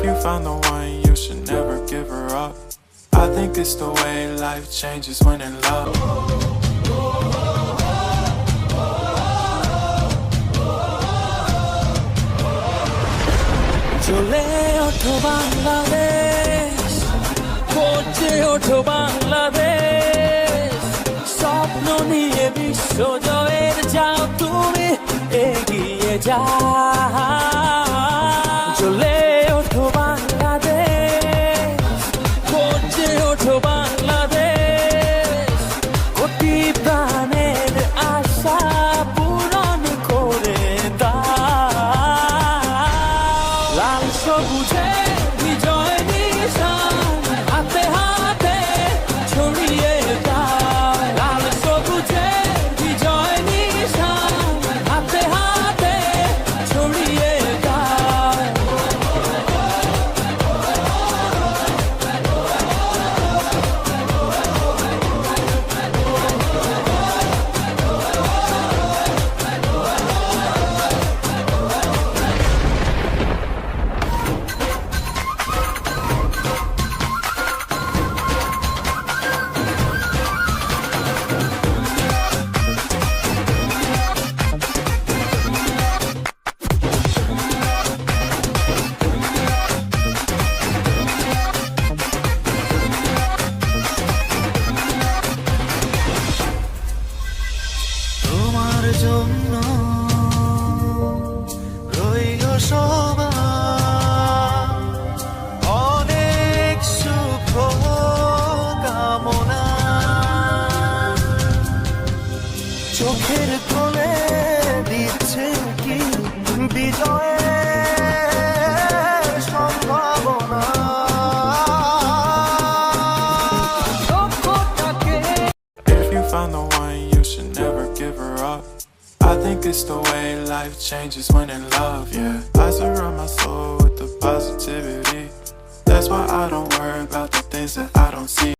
If you found the one, you should never give her up. I think it's the way life changes when in love. চলে ওঠো বাংলাদেশ করছে ওঠো বাংলাদেশ স্বপ্ন নিয়ে বিশ্ব জয়ের যাও তুমি এগিয়ে যাও জন্য রইল সবার অনেক সুখ কামনা চোখের কোলে দিচ্ছে কি you found the one, you should never give her up. I think it's the way life changes when in love, yeah. I surround my soul with the positivity. That's why I don't worry about the things that I don't see.